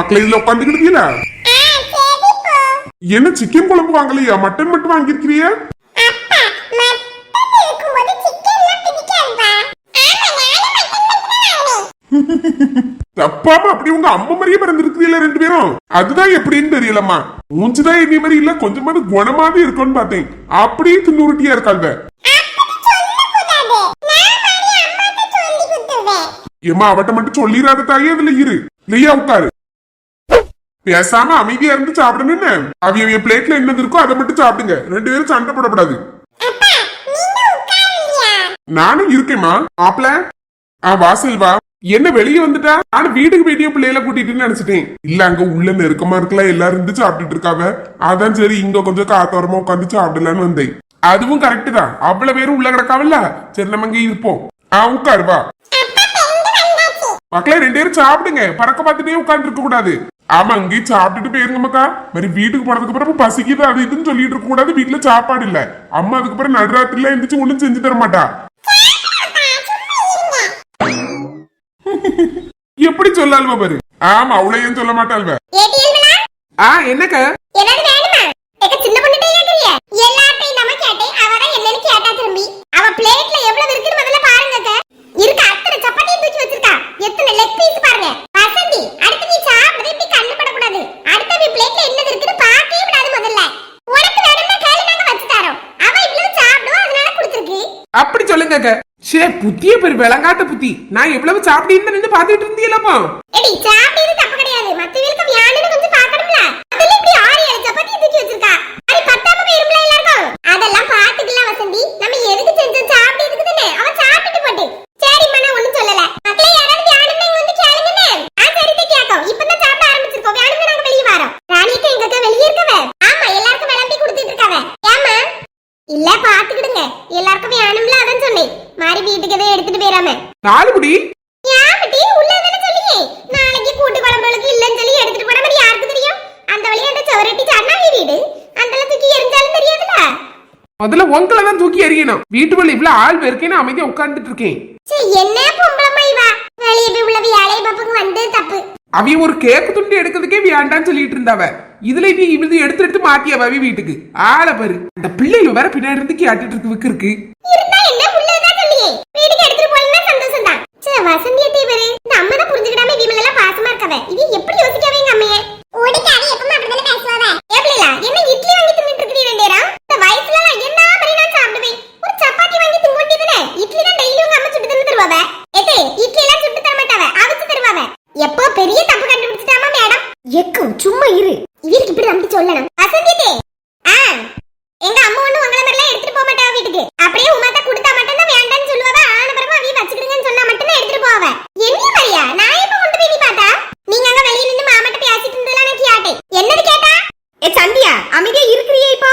மக்களே இதுல உட்காந்துக்கிட்டீங்களா என்ன சிக்கன் குழம்பு வாங்கலையா? மட்டன் மட்டும் வாங்கியிருக்கிறியா? தப்பாம அப்படி உங்க அம்மா மாதிரியே பிறந்திருக்கிறீங்களா ரெண்டு பேரும். அதுதான் எப்படின்னு தெரியலம்மா. மூஞ்சுதான் என்னி மாதிரி இல்ல கொஞ்சமாவது குணமாவே இருக்கும்னு பார்த்தேன். அப்படியே தின்னுருட்டியா இருக்காங்க. ஏமா அவட்ட மட்டும் சொல்லிடாத தாயே அதுல இரு. இல்லையா உட்காரு. பேசாம அமைதியா இருந்து சாப்பிடணும்னு அவிய பிளேட்ல என்னது இருக்கோ அதை மட்டும் சாப்பிடுங்க. ரெண்டு பேரும் சண்டை போடப்படாது. நானும் இருக்கேம்மா. மாப்பிள ஆ வாசல் வா என்ன வெளியே வந்துட்டா? நானும் வீட்டுக்கு போயிட்டே பிள்ளையில கூட்டிட்டுன்னு நினைச்சிட்டேன். இல்ல அங்க உள்ள நெருக்கமா இருக்கலாம் எல்லாரும் இருந்து சாப்பிட்டுட்டு இருக்காவ. அதான் சரி இங்க கொஞ்சம் காத்தோரமா உட்காந்து சாப்பிடலான்னு வந்தேன். அதுவும் கரெக்ட் தான். அவ்வளவு பேரும் உள்ள கிடக்காவல்ல? சரி நம்ம இங்க இருப்போம். ஆ உட்காரு வா. மக்களே ரெண்டு பேரும் சாப்பிடுங்க. பறக்க பார்த்துட்டே உட்கார்ந்து இருக்க கூடாது. ஆமா அங்கேயும் சாப்பிட்டுட்டு போயிருங்க மக்கா மாதிரி வீட்டுக்கு போனதுக்கு அப்புறம் பசிக்குது அது இதுன்னு சொல்லிட்டு இருக்க கூடாது. வீட்டுல சாப்பாடு இல்ல. அம்மா அதுக்கு அப்புறம் நடுராத்திரில எந்திரிச்சு ஒண்ணும் செஞ்சு தர மாட்டா. எப்படி சொல்லால்வ பாரு? ஆமா அவளை ஏன் சொல்ல மாட்டாள்வ? ஆ என்னக்க? சின்ன கேக்குறிய? எல்லாத்தையும் நம்ம கேட்டேன். அவ தான் என்னன்னு கேட்டா திரும்பி. அவ பிளேட்ல எவ்வளவு இருக்குன்னு முதல்ல பாருங்க அக்கா. இருக்க அத்தனை சப்பாத்தியும் தூக்கி வச்சிருக்கா எத்தனை லெக் பீஸ் பாருங்க வசந்தி அடுத்து நீ சாப்பிடுறது இப்படி கண்ணு படக்கூடாது அடுத்த நீ பிளேட்ல என்னது இருக்குன்னு பார்க்கவே விடாது முதல்ல உனக்கு வேணும்னா கேளு நாங்க வச்சு தரோம் அவ இவ்வளவு சாப்பிடுவோம் அதனால கொடுத்துருக்கு அப்படி சொல்லுங்க அக்கா. ஷே புத்திய பேர் விளங்காட்ட புத்தி. நான் எவ்வளவு சாப்பிட்டு நின்று பாத்துட்டு இருந்தீங்களப்போ எடி சாப்பிடுறது தப்பு கிடையாது மத்தவங்களுக்கு வியானுன்னு கொஞ்சம் பார்க்கணும்ல அதுல இப்படி ஆறு ஏழு சப்பாத்தி தூக்கி வச்சிருக்கா அது பத்தாம போயிரும்ல எல்லாருக்கும் அதெல்லாம் பாத்துக்கலாம் வசந்தி நம்ம எதுக்கு செஞ்சோம் சாப்பிட்டு இருக்குதுன்னு அவ சாப்பிட்டு போட்டு சரிம்மா நான் ஒண்ணும் சொல்லல மக்களே யாராவது வியானுன்னு இங்க வந்து கேளுங்கன்னு ஆ சரி தான் கேட்கும் இப்பதான் சாப்பிட ஆரம்பிச்சிருக்கோம் வியானுன்னு நாங்க வெளியே வரோம் ராணிக்கு எங்க அக்கா வெளியே இருக்கவ ஆமா எல்லாருக்கும் விளம்பி கொடுத்துட்டு இருக்காவ ஏமா இல்ல பாத்துக்கிடுங்க எல்லாருக்கும் வியானும்ல அதான் சொன்னேன் மாறி வீட்டுக்கு எதை எடுத்துட்டு போயிடாம நாலு முடி யாமட்டி உள்ள தானே சொல்லியே நாளைக்கு கூட்டு குழம்புகளுக்கு இல்லன்னு சொல்லி எடுத்துட்டு போன மாதிரி யாருக்கு தெரியும் அந்த வழியா அந்த சவரட்டி சாடினா வீடு அந்த தூக்கி எரிஞ்சாலும் தெரியாதுல முதல்ல உங்களை எறியணும் வீட்டுக்குள்ள இவ்வளவு ஆள் இருக்கேன்னு அமைதியா உட்கார்ந்துட்டு இருக்கேன் என்ன பொம்பளை வெளியே போய் உள்ள வேலையை பாப்புக்கு வந்து தப்பு. அவிய ஒரு கேக்கு துண்டு எடுக்கிறதுக்கே வேண்டாம்னு சொல்லிட்டு இருந்தாவ. இதுல நீ இது எடுத்து எடுத்து அவி வீட்டுக்கு. ஆளை பாரு. அந்த பிள்ளைகள் வேற பின்னாடி இருந்து கேட்டுட்டு இருக்கு விக்கு இருக்கு இருந்தா என்ன உள்ளதான் சொல்லியே வீட்டுக்கு எடுத்துட்டு போனா சந்தோஷம் தான் சே வசந்திய தீவரு இந்த அம்மா தான் புரிஞ்சுக்கிடாம இவங்க எல்லாம் பாசமா இருக்கவ இது எப்படி யோசிக்கவே எங்க அம்மைய ஓடிக்காரி எப்பவும் அப்படிதானே பேசுவாவ எப்படில என்ன இட்லி வாங்கி தின்னுட்டு இருக்கீ ரெண்டு நேரம் இந்த வயசுல நான் என்ன மாதிரி நான் சாப்பிடுவேன் ஒரு சப்பாத்தி வாங்கி திங்க வேண்டியதுனே இட்லி தான் டெய்லி உங்க அம்மா சுட்டு தந்து தருவாவ ஏதே இட்லி எல்லாம் சுட்டு தர மாட்டாவ அவிச்சு தருவாவ எப்போ பெரிய தப்பு கண்டுபிடிச்சிட்டாமா மேடம் எக்கும் சும்மா இரு இவருக்கு இப்படி நம்பி சொல்லணும் வசந்தியத்தே ஆ எங்க அம்மா ஒண்ணு உங்கள மாதிரிலாம் எடுத்துட்டு போக மாட்டாவ வீட்டுக்கு அப்படியே உமாத்த கொடுத்தா மட்டும் தான் வேண்டாம்னு சொல்லுவாவ ஆனபரமா அவி வச்சுக்கிடுங்கன்னு சொன்னா மட்டும் தான் எடுத்துட்டு போவாவ என்ன மாதிரியா நான் எப்ப கொண்டு போய் நீ பார்த்தா நீங்க அங்க வெளிய நின்னு மாமாட்ட பேசிட்டு இருந்ததெல்லாம் நான் கேட்டேன் என்னது கேட்டா ஏ சந்தியா அமைதியா இருக்கிறியே இப்போ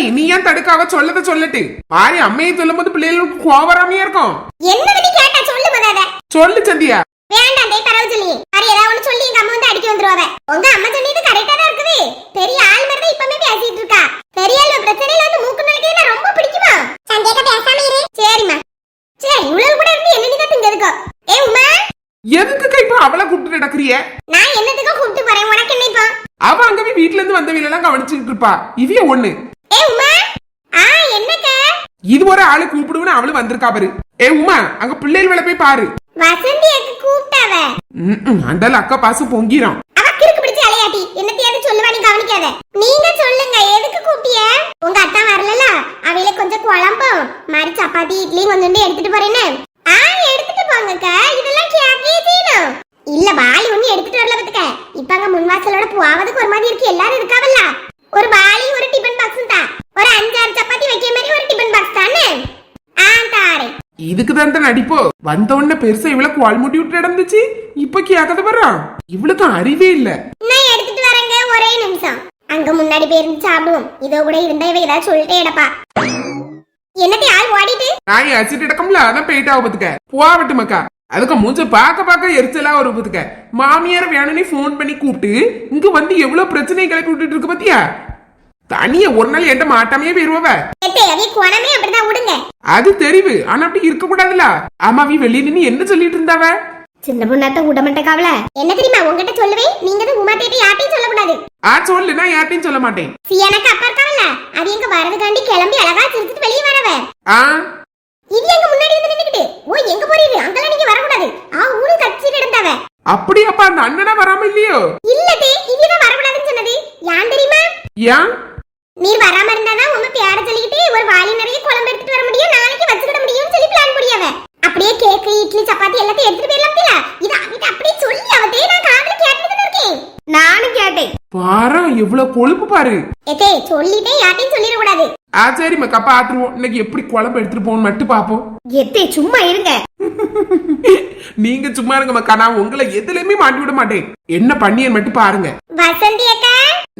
சர்மி நீ ஏன் தடுக்காவ சொல்லத சொல்லட்டு? மாறி அம்மையை சொல்லும் போது பிள்ளைகளுக்கு கோவராமையா இருக்கும். என்னது நீ கேட்டா சொல்லு முதாத சொல்லு சந்தியா. வேண்டாம் டேய் பரவ சொல்லி. அது ஏதாவது ஒண்ணு சொல்லி எங்க அம்மா வந்து அடிக்க வந்துருவாவ உங்க அம்மா சொன்னது கரெக்டா தான் இருக்குது. பெரிய ஆள் மாதிரி இப்பமே பேசிட்டு இருக்கா. பெரிய ஆள் பிரச்சனையில வந்து மூக்கு நுழைக்கிறது நான் ரொம்ப பிடிக்குமா? சந்தேக பேசாம இரு. சரிம்மா. சரி இவ்வளவு கூட இருந்து என்ன நீ தான் திங்கிறதுக்கோ? ஏ உமா. எதுக்கு இப்ப அவளை கூப்பிட்டு நடக்கிறிய? நான் என்னத்துக்கும் கூப்பிட்டு போறேன். உனக்கு என்ன இப்போ? அவ அங்கவே வீட்டுல இருந்து வந்தவையில எல்லாம் கவனிச்சுட்டு இருப்பா. இவிய ஒண்ணு ஏ உமா ஆ என்னக்க இது ஒரு ஆளு கூப்பிடுவேன்னு அவளு வந்திருக்கா பாரு. ஏ உமா அங்க பிள்ளைகள் வேலை போய் பாரு. வசந்தி அக்கு கூப்பிட்டாவ அந்தால அக்கா பாசம் பொங்கிரும். அவ கிறுக்கு பிடிச்சு அலையாட்டி. என்னத்தையாவது சொல்லுவா நீ கவனிக்காத. நீங்க சொல்லுங்க எதுக்கு கூப்பிட்டிய? உங்க அத்தா வரலல அவையில கொஞ்சம் குழம்பும் மாதிரி சப்பாத்தி இட்லி கொஞ்சோண்டு எடுத்துட்டு போறேன்னு. ஆ எடுத்துட்டு போங்கக்கா. இதெல்லாம் கேக்கே இல்ல வாளி ஒண்ணு எடுத்துட்டு வரல பத்துக்க. இப்ப அங்க முன்வாசலோட போவதுக்கு ஒரு மாதிரி இருக்கு. எல்லாரும் இருக்காவல்ல? ஒரு வாளி ஒரு டிபன் பாக்ஸும் தான் ஒரு அஞ்சாறு சப்பாத்தி வைக்கிற மாதிரி ஒரு டிபன் பாக்ஸ் தானே? ஆ தாரேன் இதுக்கு தான் நடிப்போ வந்த உடனே பெருசா இவளுக்கு வால் முட்டி விட்டு நடந்துச்சு. இப்ப கேட்கத வர்றான் இவளுக்கு அறிவே இல்ல. நான் எடுத்துட்டு வரேங்க ஒரே நிமிஷம். அங்க முன்னாடி போயிருந்து சாப்பிடுவோம். இதோ கூட இருந்தா இவ ஏதாவது சொல்லிட்டே இடப்பா என்னத்தை ஆள் ஓடிட்டு? நான் அசிட்டு இடக்கம்ல அதான் போயிட்டா பத்துக்க போவட்டு மக்கா. அதுக்கு மூஞ்ச பார்க்க பார்க்க எரிச்சலா ஒரு பத்துக்க மாமியார் வேணும்னே ஃபோன் பண்ணி கூப்பிட்டு இங்க வந்து எவ்வளவு பிரச்சனை கிளப்பி விட்டுட்டு இருக்கு பாத்தியா? தனியா ஒரு நாள் என்கிட்ட மாட்டாமையே போயிருவவ. அது தெரிவு. ஆனா அப்படி இருக்க கூடாதுல. ஆமா அவ வெளியே நின்னு என்ன சொல்லிட்டு இருந்தாவ? சின்ன பொண்ணாத்த விடமாட்டேக்காவல என்ன தெரியுமா உங்ககிட்ட சொல்லுவேன் நீங்க தான் உமா யார்ட்டையும் சொல்லக்கூடாது. ஆ சொல்லு நான் யார்ட்டையும் சொல்ல மாட்டேன். சியானக்கு அப்பா இருக்காவல்ல அது எங்க வரதுக்காண்டி கிளம்பி அழகா சிரிச்சிட்டு வெளியே வரவ. ஆ? இது எங்க முன்னாடி வந்து நின்னுக்கிட்டு? ஓ எங்க போறீங்க அங்கெல்லாம் நீங்க வரக்கூடாது. ஆ ஊரு கட்சி கிடந்தவ. அப்படி அப்ப அந்த அண்ணனா வராம இல்லையோ? இல்லதே இங்கதான் வரக்கூடாதுன்னு சொன்னது. யான் தெரியுமா? ஏன் நீர் வராம இருந்தாதான் உங்க பேர சொல்லிக்கிட்டு ஒரு வாளி நிறைய குழம்பு எடுத்துட்டு வர முடியும். நாளைக்கு வச்சுக்கிட முடியும்னு சொல்லி பிளான் முடியாவ அப்படியே கேக்கு இட்லி சப்பாத்தி எல்லாத்தையும் எடுத்துட்டு போயிடலாம் இது அவகிட்ட அப்படியே சொல்லி அவதே நான் காதுல கேட்டுட்டு இருக்கேன். நானும் கேட்டேன். பாரு எவ்வளவு கொழுப்பு பாரு. ஏதே சொல்லிட்டே யார்ட்டையும் சொல்லிட கூடாது ஆ சரி மக்கா பாத்துருவோம். இன்னைக்கு எப்படி குழம்பு எடுத்துட்டு போகணும் மட்டும் பாப்போம். எத்தே சும்மா இருங்க. நீங்க சும்மா இருங்க மக்கா. நான் உங்களை எதுலயுமே மாட்டி விட மாட்டேன். என்ன பண்ணியன் மட்டும் பாருங்க. வசந்தி அக்கா.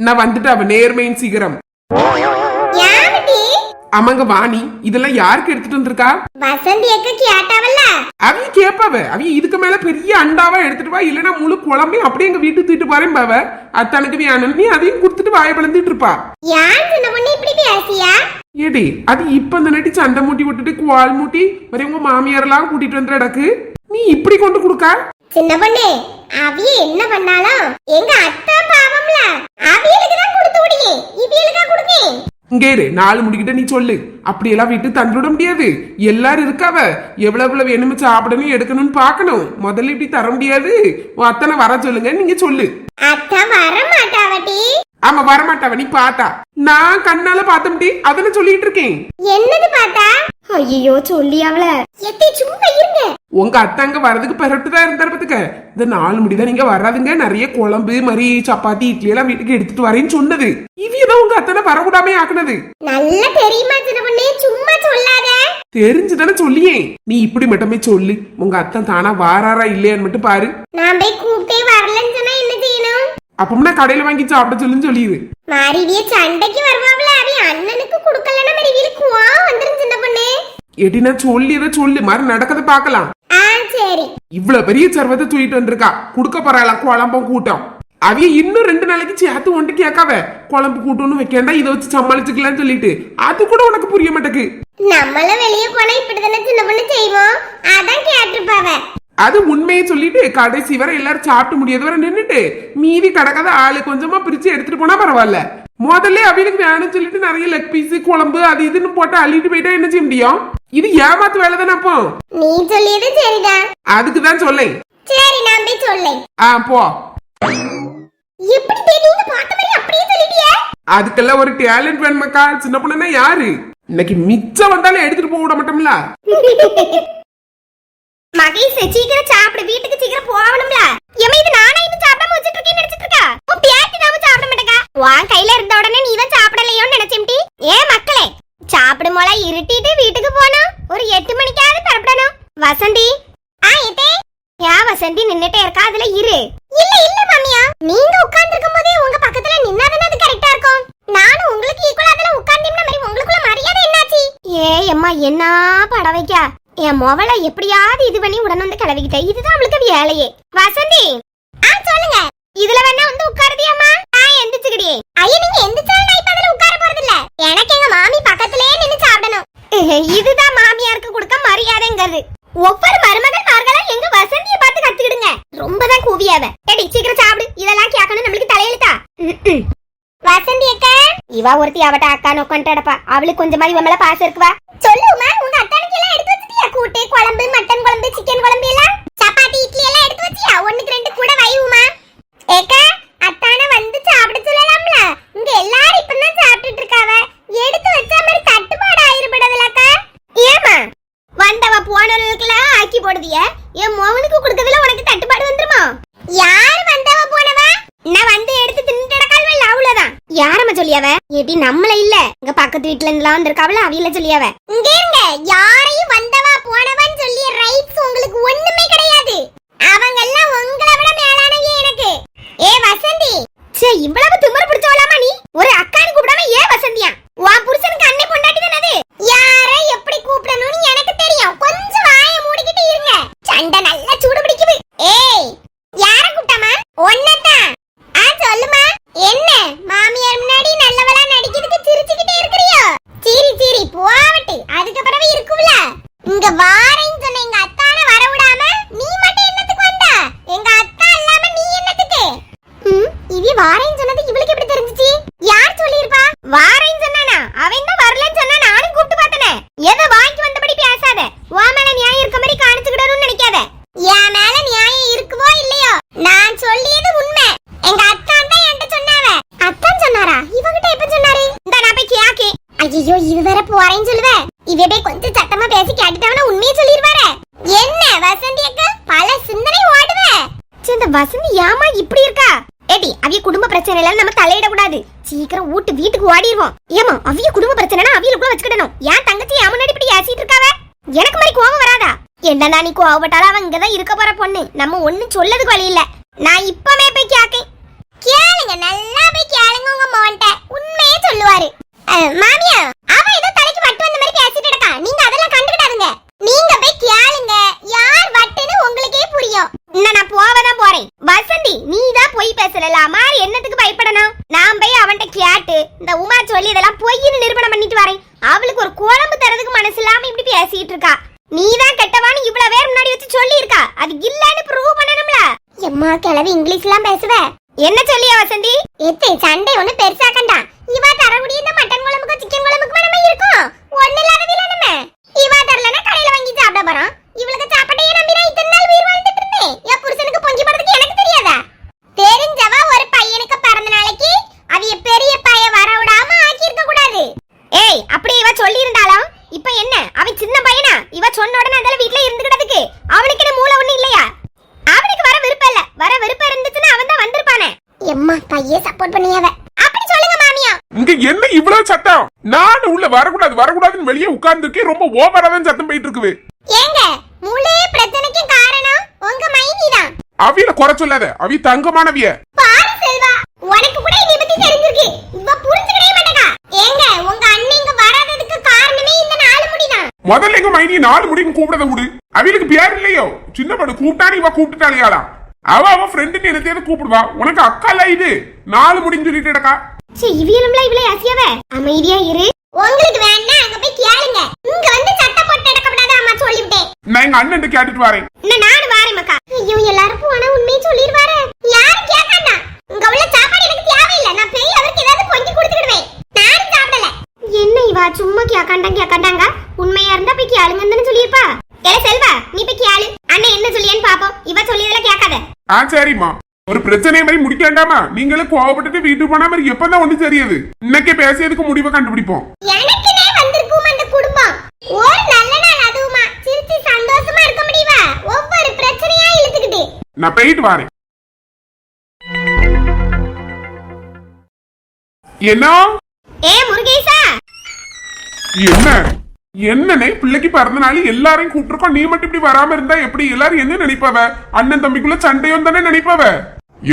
நான் வந்துட்டு அவ நேர்மையின் சீக்கிரம் ஆமாங்க வாணி. இதெல்லாம் யாருக்கு எடுத்துட்டு வந்திருக்கா? வசந்தி அக்கா கேட்டாவல்ல? அவங்க கேப்பாவ. அவங்க இதுக்கு மேல பெரிய அண்டாவா எடுத்துட்டு வா. இல்லனா முழு குழம்பையும் அப்படியே எங்க வீட்டுக்கு தூக்கிட்டு போறேன் பாவ. அத்தனுக்கு வேணும் நீ அதையும் கொடுத்துட்டு வாய பழந்துட்டு இருப்பா. யார் சின்ன பொண்ணு இப்படி பேசியா? ஏடி அது இப்ப இந்த நட்டி சண்டை மூட்டி விட்டுட்டு குவால் மூட்டி வரை உங்க மாமியாரெல்லாம் கூட்டிட்டு வந்து இடக்கு நீ இப்படி கொண்டு கொடுக்கா? சின்ன பொண்ணு அவிய என்ன பண்ணாலும் எங்க அத்தா இங்க இரு நாலு முடிக்கிட்ட நீ சொல்லு. அப்படியெல்லாம் விட்டு தந்துவிட முடியாது. எல்லாரும் இருக்காவ எவ்வளவு எவ்வளவு வேணுமே சாப்பிடணும் எடுக்கணும்னு பார்க்கணும். முதல்ல இப்படி தர முடியாது. உன் அத்தனை வர சொல்லுங்க நீங்க சொல்லு. அத்தா வர மாட்டாவட்டி ஆமா வரமாட்டாவ நீ பார்த்தா நான் கண்ணால பார்த்தம்டி அதனை சொல்லிட்டு இருக்கேன். என்னது பார்த்தா ஐயோ சொல்லி அவள. எத்தி சும்மா இருங்க. உங்க அத்தாங்க வரதுக்கு பெரட்டு தான் இருந்தாரு பாத்துக்க. இந்த நாலு முடிதான் நீங்க வராதுங்க நிறைய குழம்பு மாதிரி சப்பாத்தி இட்லி எல்லாம் வீட்டுக்கு எடுத்துட்டு வரேன்னு சொன்னது. இவியதான் உங்க அத்தனை வரக்கூடாமே ஆக்குனது. நல்லா தெரியுமா சின்ன பொண்ணு? சும்மா சொல்லாத. தெரிஞ்சுதானே சொல்லியே. நீ இப்படி மட்டுமே சொல்லு. உங்க அத்தன் தானா வாராரா இல்லையான்னு மட்டும் பாரு. நான் போய் கூப்பிட்டே வரலன்னு சொன்னா அப்பம்னா கடையில வாங்கி சாப்பிட சொல்லுன்னு சொல்லிடு மருவிய சண்டைக்கு வருவாங்களா அவி அண்ணனுக்கு கொடுக்கலன்னா மருவியலுக்கு வா வந்துரும் சின்ன பொண்ணு. எட்டினா சொல்லி எதை சொல்லு. மாதிரி நடக்கதை பார்க்கலாம். ஆ சரி. இவ்வளவு பெரிய சர்வத்தை தூக்கிட்டு வந்திருக்கா. குடுக்க போறாளாம் குழம்பும் கூட்டம். அவிய இன்னும் ரெண்டு நாளைக்கு சேர்த்து ஒன்று கேட்காவ குழம்பு கூட்டம்னு வைக்கண்டா. இதை வச்சு சமாளிச்சுக்கலாம்னு சொல்லிட்டு. அது கூட உனக்கு புரிய மாட்டேக்கு. நம்மளும் வெளியே போனா இப்படிதானே சின்ன பொண்ணு செய்வோம். அதான் அது உண்மையை சொல்லிட்டு கடைசி வரை எல்லாரும் சாப்பிட்டு முடியாத வரை நின்னுட்டு மீதி கிடக்காத ஆளு கொஞ்சமா பிரிச்சு எடுத்துட்டு போனா பரவாயில்ல. முதல்ல அவளுக்கு வேணும்னு சொல்லிட்டு நிறைய லெக் பீஸ் குழம்பு அது இதுன்னு போட்டு அள்ளிட்டு போயிட்டா என்ன செய்ய முடியும்? இது ஏமாத்து வேலை தானே அப்போ? நீ சொல்லியது சரிதான் அதுக்கு தான் சொல்லேன். சரி நான் போய் ஆ போ. எப்படி நீங்க பார்த்த மாதிரி அப்படியே சொல்லிட்டியே? அதுக்கெல்லாம் ஒரு டேலண்ட் வேணுமாக்கா? சின்ன பொண்ணுன்னா யாரு? இன்னைக்கு மிச்சம் வந்தாலும் எடுத்துட்டு போக விட மாட்டோம்ல. மகேஷ் சீக்கிரம் சாப்பிடு. வீட்டுக்கு சீக்கிரம் போகணும்ல. எம்மா இது நானா இன்னும் சாப்பிடாம வச்சிட்டு இருக்கேன்னு நினைச்சிட்டு இருக்கா? உன் பேட்டி நாம சாப்பிட மாட்டேங்க உன் கையில இருந்த உடனே நீ தான் சாப்பிடலையோன்னு நினைச்சேன்டி ஏன் மக்களே சாப்பிடும் போல இருட்டிட்டு வீட்டுக்கு போனா ஒரு எட்டு மணிக்காவது பரப்பிடணும் வசந்தி. ஆ இதே ஏன் வசந்தி நின்னுட்டே இருக்கா? அதுல இரு. இல்ல இல்ல மாமியா. நீங்க உட்கார்ந்து இருக்கும் போதே உங்க பக்கத்துல நின்னாதானே அது கரெக்டா இருக்கும். நானும் உங்களுக்கு ஈக்குவலா அதுல உட்கார்ந்தேன்னா மாதிரி உங்களுக்குள்ள மரியாதை என்னாச்சு? ஏ அம்மா என்ன படவைக்கா என் மொவலை எப்படியாவது இது பண்ணி உடனே வந்து கிளவிக்கிட்டேன் இதுதான் அவளுக்கு வேலையே. வசந்தி! ஆ சொல்லுங்க. இதுல வேணா வந்து உட்காருதியாமா நான் எந்திரிச்சுக்கிடியே ஐயா நீங்க எந்திரிச்சாலும் நான் இப்ப அதுல உட்கார போறது இல்ல எனக்கு எங்க மாமி பக்கத்திலேயே நின்னு சாப்பிடணும். இதுதான் மாமியாருக்கு கொடுக்க மரியாதைங்கிறது. ஒவ்வொரு மருமகள் மார்களும் எங்க வசந்திய பார்த்து கத்துக்கிடுங்க. ரொம்ப தான் கூவியாவ ஏடி சீக்கிரம் சாப்பிடு. இதெல்லாம் கேட்கணும் நம்மளுக்கு தலையெழுத்தா? வசந்தி அக்கா! இவா ஒருத்தி அவட்ட அக்கா நோக்கன்ட்டு அவளுக்கு கொஞ்சமா இவன் மேல பாசம் இருக்குவா? சொல்லுமா உங்க அத்தானுக்கு எல்லாம் எடுத்து கூட்டு குழம்பு மட்டன் குழம்பு சிக்கன் குழம்பு எல்லாம்? சப்பாத்தி இட்லி எல்லாம் எடுத்து வச்சியா? ஒண்ணுக்கு ரெண்டு கூட வைவுமா ஏக்கா அத்தான வந்து சாப்பிட சொல்லலாம்ல. இங்க எல்லாரும் இப்பதான் சாப்பிட்டுட்டு இருக்காவ. எடுத்து வச்சா மாதிரி தட்டுப்பாடு ஆயிருபடுதுலக்கா ஏமா வந்தவ போனவர்களுக்கெல்லாம் ஆக்கி போடுதிய? என் மோகனுக்கு கொடுக்கறதுல உனக்கு தட்டுப்பாடு வந்துருமா? யார் வந்தவ போனவா? நான் வந்து எடுத்து தின்னுட்டு கிடக்கால்வல்ல அவ்வளவுதான். யாரம்மா சொல்லியாவ? ஏடி நம்மள இல்ல. இங்க பக்கத்து வீட்ல இருந்துலாம் வந்திருக்காவல அவியல சொல்லியாவ. இங்க இருங்க. யாரையும் வந்தவா போனவன் சொல்லி ரைட்ஸ் உங்களுக்கு ஒண்ணுமே கிடையாது. அவங்க எல்லாம் உங்களை விட மேலானவங்க எனக்கு. ஏ வசந்தி. சே இவ்வளவு திமிரு பிடிச்சவளாமா நீ? ஒரு அக்கான்னு கூப்பிடாம ஏன் வசந்தியா? உன் புருஷனுக்கு அன்னை பொண்டாட்டி தானது யார எப்படி கூப்பிடணும்னு எனக்கு தெரியும். கொஞ்சம் வாய மூடிக்கிட்டு இருங்க. சண்டை நல்லா சூடு பிடிக்குது. ஏய் யார கூப்பிட்டாமா ஒன்னதான் ஆ சொல்லுமா. என்ன மாமி முன்னாடி நல்லவளா நடிக்கிறதுக்கு சிரிச்சுக்கிட்டே இருக்கிறியோ சீரி சீரி போவட்டு அதுக்கு பிறகு இருக்கும்ல இங்க வாரேன்னு சொன்ன எங்க அத்தான வர விடாம நீ மட்டும் என்னத்துக்கு வந்த கொஞ்சம் சத்தமா பேசி கேட்டுட்டாவனா உண்மையை சொல்லிடுவாரே என்ன வசந்தி அக்கா பல சிந்தனை ஓடுவ சே, இந்த வசந்தி ஏமா இப்படி இருக்கா? ஏடி அவிய குடும்ப பிரச்சனைல நம்ம தலையிட கூடாது சீக்கிரம் வீட்டு வீட்டுக்கு ஓடிடுவோம் ஏமா அவிய குடும்ப பிரச்சனைனா அவியலுக்குள்ள வச்சுக்கிடணும். ஏன் தங்கச்சி ஏன் முன்னாடி இப்படி ஏசிட்டு இருக்காவ? எனக்கு மாதிரி கோவம் வராதா? என்னடா நீ கோவப்பட்டாலும் அவன் இங்கதான் இருக்க போற பொண்ணு. நம்ம ஒண்ணும் சொல்லதுக்கு வழி இல்ல. நான் இப்பவே போய் கேக்கேன். கேளுங்க நல்லா போய் கேளுங்க உங்க மோன்ட்ட உண்மையே சொல்லுவாரு. மாமியா அவ ஏதோ தலைக்கு பட்டு வந்த மாதிரி பேசிட்டு இருக்கா. நீங்க அதெல்லாம் கண்டுக்கிடாதுங்க. நீங்க போய் கேளுங்க. யார் வட்டுன்னு உங்களுக்கே புரியும். இன்னும் நான் போவதான் போறேன். வசந்தி நீ தான் போய் பேசலாமா என்னத்துக்கு பயப்படணும்? நான் போய் அவன்கிட்ட கேட்டு இந்த உமா சொல்லி இதெல்லாம் பொய்ன்னு நிரூபணம் பண்ணிட்டு வரேன். அவளுக்கு ஒரு குழம்பு தரதுக்கு மனசு இல்லாம இப்படி பேசிட்டு இருக்கா. நீ தான் கெட்டவான்னு இவ்வளவு பேர் முன்னாடி வச்சு சொல்லி இருக்கா அது இல்லன்னு ப்ரூவ் பண்ணணும்ல. எம்மா கிளவி இங்கிலீஷ்லாம் பேசுவ? என்ன சொல்லியா வசந்தி? எத்தே சண்டை ஒண்ணு பெருசா கண்டா. இவ தரக்கூடிய இந்த மட்டன் குழம்புக்கும் சிக்கன் குழம்புக்கும் நம்ம இருக்கும் ஒண்ணு இல்லாததில்ல நம்ம இவ தரலனா கடையில வாங்கி சாப்பிட போறோம் இவளுக்கு சாப்பாட்டையே நம்பி நான் இத்தனை நாள் உயிர் வாழ்ந்துட்டு இருந்தேன் என் புருஷனுக்கு பொங்கி போடுறதுக்கு எனக்கு தெரியாதா தெரிஞ்சவ ஒரு பையனுக்கு பிறந்த நாளைக்கு அவிய பெரிய பைய வர விடாம ஆக்கி இருக்க கூடாது ஏய் அப்படி இவ சொல்லி இருந்தாலும் இப்ப என்ன அவன் சின்ன பையனா? இவ சொன்ன உடனே அதெல்லாம் வீட்ல இருந்துகிட்டதுக்கு அவனுக்கு என்ன மூளை ஒண்ணு இல்லையா? அவனுக்கு வர விருப்பம் இல்ல. வர விருப்பம் இருந்துச்சுன்னா அவன் தான் வந்திருப்பானே. எம்மா பையே சப்போர்ட் பண்ணியாவ அப்படி சொல்லுங்க மாமியா இங்க என்ன இவ்வளவு சத்தம்? நான் உள்ள வரக்கூடாது வரக்கூடாதுன்னு வெளியே உட்கார்ந்துருக்கேன். ரொம்ப ஓவரா தான் சத்தம் போயிட்டு இருக்குது. ஏங்க முழு பிரச்சனைக்கும் காரணம் உங்க மைனி தான். அவியல குறை சொல்லாத. அவி தங்கமானவிய. பாரு செல்வா உனக்கு கூட இதை பத்தி தெரிஞ்சிருக்கு. இவ புரிஞ்சுக்கவே மாட்டேங்கா ஏங்க உங்க அண்ணன் இங்க வராததுக்கு காரணமே இந்த நாலு முடிதான் முதல்ல எங்க மைனி நாலு முடிக்கும் கூப்பிடத விடு. அவியலுக்கு பேர் இல்லையோ? சின்ன பொண்ணு கூப்பிட்டானு இவ கூப்பிட்டுட்டாளியாளா அவ அவ ஃப்ரெண்டுன்னு என்னத்தையாவது கூப்பிடுவா. உனக்கு அக்கா இல்ல இது? நாலு முடின்னு சொல்லிட்டு இருக்கா சே இவியலும்ல இவ்வளவு யாசியாவ அமைதியா இரு. உங்களுக்கு வேணா அங்க போய் கேளுங்க. இங்க வந்து சட்டை போட்டு எடுக்கப்படாத அம்மா சொல்லிவிட்டேன். நான் எங்க அண்ணன் கேட்டுட்டு வரேன். நானு வாரேன் மக்கா. ஐயோ எல்லாரும் போனா உண்மையை சொல்லிடுவாரு. யாரும் கேட்காண்டா. இங்க உள்ள சாப்பாடு எனக்கு தேவையில்லை. நான் போய் அவருக்கு ஏதாவது பொங்கி கொடுத்துக்கிடுவேன். நானும் சாப்பிடல. என்ன இவா சும்மா கேட்காண்டா கேட்காண்டாங்க? உண்மையா இருந்தா போய் கேளுங்கன்னு சொல்லியிருப்பா. ஏ செல்வா நீ போய் கேளு. அண்ணன் என்ன சொல்லியேன்னு பாப்போம். இவ சொல்லியதெல்லாம் கேட்காத. ஆ சரிம்மா. ஒரு பிரச்சனை மாதிரி முடிக்க வேண்டாமா நீங்களும் கோவப்பட்டுட்டு வீட்டுக்கு போன மாதிரி எப்பதான் ஒண்ணு தெரியாது. இன்னைக்கே பேசியதுக்கு முடிவை கண்டுபிடிப்போம். எனக்குனே வந்திருக்கும் அந்த குடும்பம்? ஒரு நல்ல நாள் அதுவுமா. சிரிச்சு சந்தோஷமா இருக்க முடியுமா? ஒவ்வொரு பிரச்சனையா இழுத்துக்கிட்டு. நான் போயிட்டு வரேன். என்ன? ஏ முருகேசா. என்ன? என்னனே பிள்ளைக்கு பிறந்த நாள் எல்லாரையும் கூப்பிட்டுருக்கோம். நீ மட்டும் இப்படி வராம இருந்தா எப்படி? எல்லாரும் என்ன நினைப்பாவ? அண்ணன் தம்பிக்குள்ள சண்டையும் தானே நினைப்பாவ?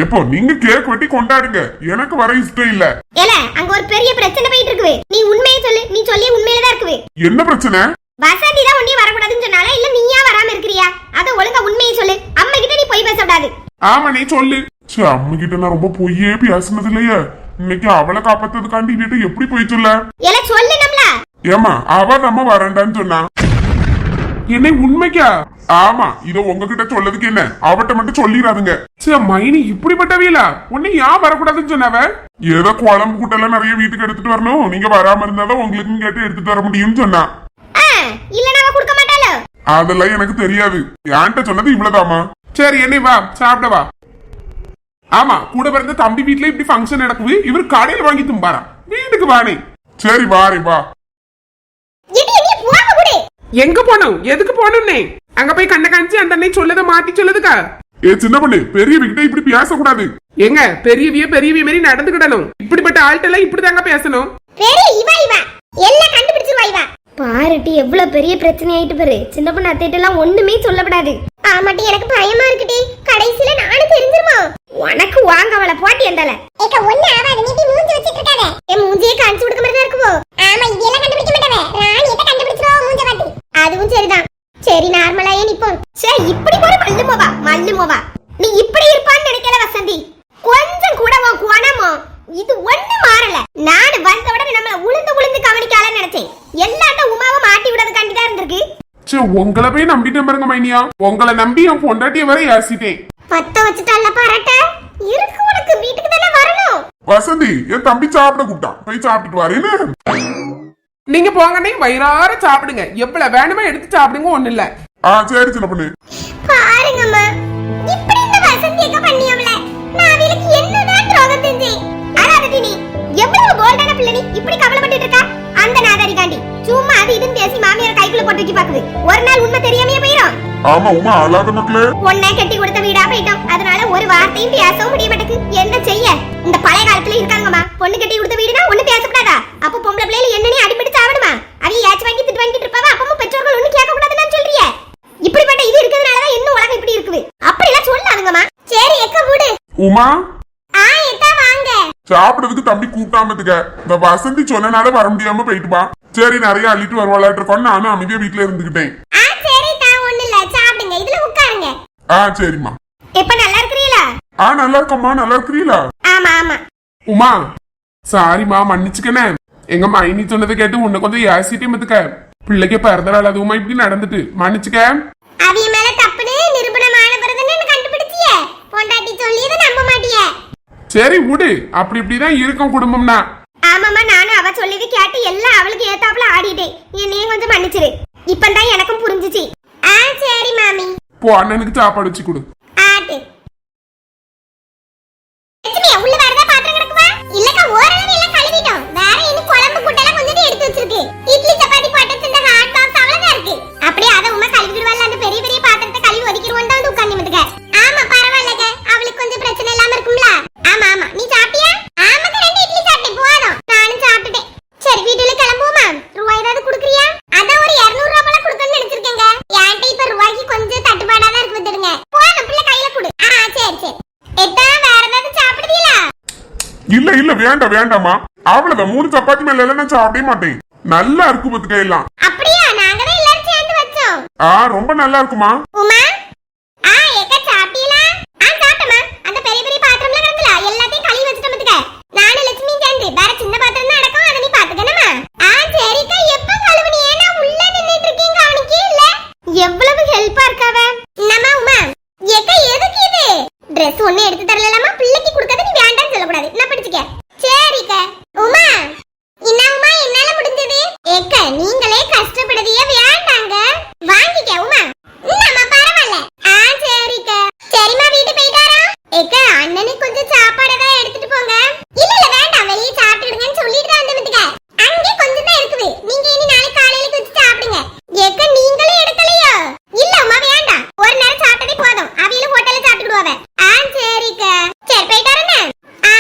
எப்போ நீங்க கேக் வெட்டி கொண்டாடுங்க. எனக்கு வர இஷ்டம் இல்ல. ஏல அங்க ஒரு பெரிய பிரச்சனை போயிட்டு இருக்குது. நீ உண்மையை சொல்லு. நீ சொல்லி உண்மையில தான் இருக்குது. என்ன பிரச்சனை? வசந்தி தான் உன்னைய வரக்கூடாதுன்னு சொன்னால இல்ல நீயா வராம இருக்கிறியா? அத ஒழுங்கா உண்மையை சொல்லு. அம்மா கிட்ட நீ போய் பேசக்கூடாது ஆமா நீ சொல்லு. சே அம்மா கிட்ட நான் ரொம்ப பொய்யே பேசுனது இல்லையே. இன்னைக்கு அவளை காப்பாத்ததுக்காண்டி வீட்டை எப்படி போய் சொல்ல? ஏல சொல்லு ஏமா அவ நம்ம வரண்டான்னு சொன்னா? என்னை உண்மைக்கா? ஆமா இத உங்ககிட்ட சொல்லதுக்கு என்ன? அவட்ட மட்டும் சொல்லிடாதுங்க. சே மைனி இப்படிப்பட்டவியலா உன்னை ஏன் வரக்கூடாதுன்னு சொன்னவ ஏதோ குழம்பு கூட்டெல்லாம் நிறைய வீட்டுக்கு எடுத்துட்டு வரணும். நீங்க வராம இருந்தாதான் உங்களுக்கும் கேட்டு எடுத்துட்டு வர முடியும்னு சொன்னா. இல்லனா கொடுக்க மாட்டாளோ? அதெல்லாம் எனக்கு தெரியாது. என்கிட்ட சொன்னது இவ்வளவுதாமா சரி என்னை வா சாப்பிட வா. ஆமா கூட பிறந்த தம்பி வீட்ல இப்படி ஃபங்க்ஷன் நடக்குது. இவர் கடையில வாங்கி தும்பாரா வீட்டுக்கு வானே. சரி வாரே வா. எங்க போனோம்? எதுக்கு போகணும்னே அங்க போய் கண்ண காமிச்சு அந்த அண்ணன் சொல்லத மாத்தி சொல்லுதுக்கா. ஏ சின்ன பொண்ணு பெரியவகிட்ட இப்படி பேசக்கூடாது. எங்க பெரியவிய பெரியவிய மாதிரி நடந்துக்கிடணும். இப்படிப்பட்ட ஆள்கிட்ட இப்படிதாங்க பேசணும். பெரிய இவ இவ. எல்லாம் கண்டுபிடிச்சிருவா இவ. பாருட்டி எவ்வளவு பெரிய பிரச்சனை ஆயிட்டு பாரு. சின்ன பொண்ணு அத்தைட்ட எல்லாம் ஒண்ணுமே சொல்லப்படாது. ஆமாட்டி எனக்கு பயமா இருக்குடி கடைசியில நானும் தெரிஞ்சிருமா உனக்கு வாங்க அவளை போட்டி எந்தால ஏக்க ஒண்ணு ஆவாது நீ மூஞ்சி வச்சிட்டு இருக்காத. ஏ மூஞ்சியே காமிச்சு கொடுக்க மாதிரி தான் இருக்குமோ ஆமா இது எல்லாம் கண்டுபிடிக்க மாட்டவே ராணி எதை கண்டுபிடிச்சிரோ மூஞ்ச பாத்து அதுவும் சரிதான் சரி நார்மலாயே நிப்போம். சே இப்படி ஒரு மல்லு மோவா? மல்லு மோவா? நீ இப்படி இருப்பான்னு நினைக்கல வசந்தி. கொஞ்சம் கூட உன் குணமோ இது ஒண்ணு மாறல. நானு வந்த உடனே நம்மள உளுந்து உளுந்து கவனிக்காலன்னு நினைச்சேன். எல்லாட்ட உமாவை மாட்டி விடுறதுக்காண்டி தான் இருந்திருக்கு. சே உங்களை போய் நம்பிட்டேன் பாருங்க மைனியா. உங்களை நம்பி என் பொண்டாட்டிய வரை ஏசிட்டேன். பத்த வச்சுட்டால பாராட்ட? இருக்கு உனக்கு வீட்டுக்கு தானே வரணும்? வசந்தி என் தம்பி சாப்பிட கூப்பிட்டான். போய் சாப்பிட்டுட்டு வரேன்னு நீங்க போங்கண்ணே வயிறார சாப்பிடுங்க. எவ்வளவு வேணுமோ எடுத்து சாப்பிடுங்க ஒண்ணு இல்ல. ஆ சரி சின்ன பொண்ணு. பாருங்கம்மா. இப்படி இந்த வசந்தி அக்கா பண்ணியாமல? நான் அவளுக்கு என்னதான் துரோகம் செஞ்சேன்? அதாவது நீ எவ்வளவு போல்டான பிள்ளை நீ இப்படி கவலைப்பட்டுட்டு இருக்கா? அந்த நாதாரி காண்டி சும்மா அது இதுன்னு பேசி மாமியார் கைக்குள்ள தூக்கி பாக்குது. ஒரு நாள் உண்மை தெரியாமையே போயிடும் ஆமா உமா அழாத மக்களே. உன்னை கட்டி கொடுத்த வீடா போயிட்டோம். அதனால ஒரு வார்த்தையும் பேசவும் முடிய மாட்டேங்குது என்ன செய்ய? இந்த பழைய காலத்துல இருக்காங்கம்மா. பொண்ணு கட்டி கொடுத்த வீடுனா ஒண்ணு பேசக்கூடாதா? அப்ப பொம்பளை பிள்ளைல என்னன்னு அடிபட்டு சாவணுமா அவங்க ஏச்சு வாங்கி திட்டு வாங்கிட்டு இருப்பாவா அப்பவும் பெற்றோர்கள் ஒண்ணு கேட்க கூடாதுன்னு சொல்றிய இப்படிப்பட்ட இது இருக்கிறதுனாலதான் இன்னும் உலகம் இப்படி இருக்குது அப்படி எல்லாம் சொல்லாதுங்கம்மா சரி எக்க விடு உமா? சாப்பிடுறதுக்கு தம்பி கூப்பிட்டாமத்துக்க. இந்த வசந்தி சொன்னனால வர முடியாம போயிட்டுப்பா சரி நிறைய அள்ளிட்டு வருவாளாட்டு இருக்கோன்னு நானும் அமைதியா வீட்டுல இருந்துகிட்டேன். ஆ சரிம்மா. இப்ப நல்லா இருக்கிறீங்களா ஆ நல்லா இருக்கம்மா. நல்லா இருக்கிறீங்களா ஆமா ஆமா. உமா சாரிம்மா மன்னிச்சுக்கனே. எங்க மைனி சொன்னதை கேட்டு உன்னை கொஞ்சம் ஏசிட்டே மத்துக்க. பிள்ளைக்கு பிறந்த நாள் அதுவுமா இப்படி நடந்துட்டு. மன்னிச்சுக்க அவிய மேல தப்புன்னு நிரூபணமான பிறகுன்னு கண்டுபிடிச்சிய பொண்டாட்டி சொல்லியதை நம்ப மாட்டிய. சரி விடு. அப்படி இப்படிதான் இருக்கும் குடும்பம்னா. ஆமாமா நானும் அவ சொல்லியது கேட்டு எல்லாம் அவளுக்கு ஏத்தாப்புல ஆடிட்டேன் என்னையும் கொஞ்சம் மன்னிச்சிரு. இப்பதான் எனக்கும் புரிஞ்சுச்சு. ஆ சரி மாமி. போ அண்ணனுக்கு சாப்பாடு வச்சு கொடு. இல்ல இல்ல வேண்டாம் வேண்டாம்மா. அவ்வளவுதான் மூணு சப்பாத்தி மேல எல்லாம் நான் சாப்பிடவே மாட்டேன். நல்லா இருக்கு பத்துக்க எல்லாம். அப்படியா? நாங்க தான் எல்லாரும் சேர்ந்து வச்சோம். ஆ ரொம்ப நல்லா இருக்குமா? உமா ஆ ஏக்கா சாப்பிட்டீங்களா ஆ சாப்பிட்டமா அந்த பெரிய பெரிய பாத்திரம்லாம் கிடக்குல எல்லாத்தையும் கழுவி வச்சுட்டு வந்துக்க நானும் லட்சுமி சேர்ந்து வேற சின்ன பாத்திரம் தான் நடக்கும் அதை நீ பாத்துக்கணுமா ஆ சரிக்கா எப்ப கழுவுனி ஏன்னா உள்ள நின்னுட்டு இருக்கீங்க அவனுக்கே இல்ல எவ்வளவு ஹெல்ப்பா இருக்காவ என்னம்மா உமா ஏக்கா எதுக்கு இது Dress ஒண்ணு எடுத்து தரலாமா பிள்ளைக்கு கொடுக்காத நீ வேண்டாம்னு சொல்லக்கூடாது நான் படிச்சுக்க சரிக்கா உமா என்ன உமா என்னால முடிஞ்சது ஏக்க நீங்களே கஷ்டப்படுதிய வேண்டாங்க வாங்கிக்க உமா இந்தாம்மா பரவாயில்ல ஆ சரிக்கா சரிம்மா வீட்டு போயிட்டாரா ஏக்க அண்ணனுக்கு கொஞ்சம் சாப்பாடு தான் எடுத்துட்டு போங்க இல்ல இல்ல வேண்டாம் வெளியே சாப்பிட்டுடுங்கன்னு சொல்லிட்டு தான் வந்து விட்டுக்க அங்கே கொஞ்சம் தான் இருக்குது நீங்க இனி நாளைக்கு காலையில கொஞ்சம் சாப்பிடுங்க ஏக்க நீங்களே எடுக்கலையோ இல்ல அம்மா வேண்டாம் ஒரு நேரம் சாப்பிட்டதே போதும் அவியில ஹோட்டல்ல சாப்பிட்டுடுவாவ ஆ சரிக்கா சரி போயிட்டாரண்ணே ஆ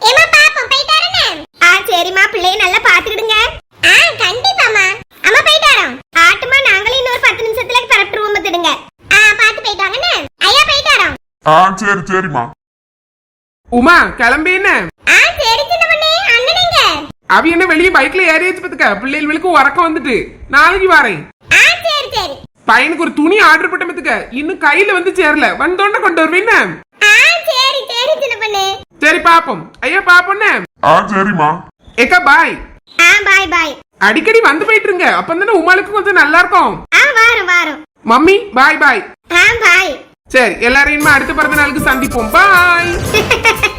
ஏமா பாப்போம் போயிட்டாரண்ணே ஆ சரிம்மா பிள்ளைய நல்லா பாத்துக்கிடுங்க ஆ கண்டிப்பாம்மா அம்மா போயிட்டாரோம் ஆட்டுமா நாங்களே இன்னொரு பத்து நிமிஷத்துல பரப்பிடுவோம் பார்த்துடுங்க ஆ பாத்து போயிட்டாங்கண்ணே ஐயா போயிட்டாரோம் ஆ சரி சரிம்மா. உமா கிளம்பி என்ன? அவ என்ன வெளியே பைக்ல ஏறியாச்சு பத்துக்க பிள்ளைகளுக்கு உறக்கம் வந்துட்டு. நாளைக்கு வரேன். ஆ சரி சரி. பையனுக்கு ஒரு துணி ஆர்டர் பண்ண பத்துக்க இன்னும் கையில வந்து சேரல. வந்தோடனே கொண்டு வருவீன்னு ஆ சரி பாப்போம். ஐயா பாப்போன்னு ஆ சரிம்மா. ஏக்கா பாய் ஆ பாய் பாய் அடிக்கடி வந்து போயிட்டு இருங்க. அப்பந்தானே உமாளுக்கு கொஞ்சம் நல்லா இருக்கும். ஆ வாரம் வாரம். மம்மி பாய் பாய் ஆ பாய் சரி எல்லாரையும் அடுத்த பிறந்த நாளுக்கு சந்திப்போம். பாய்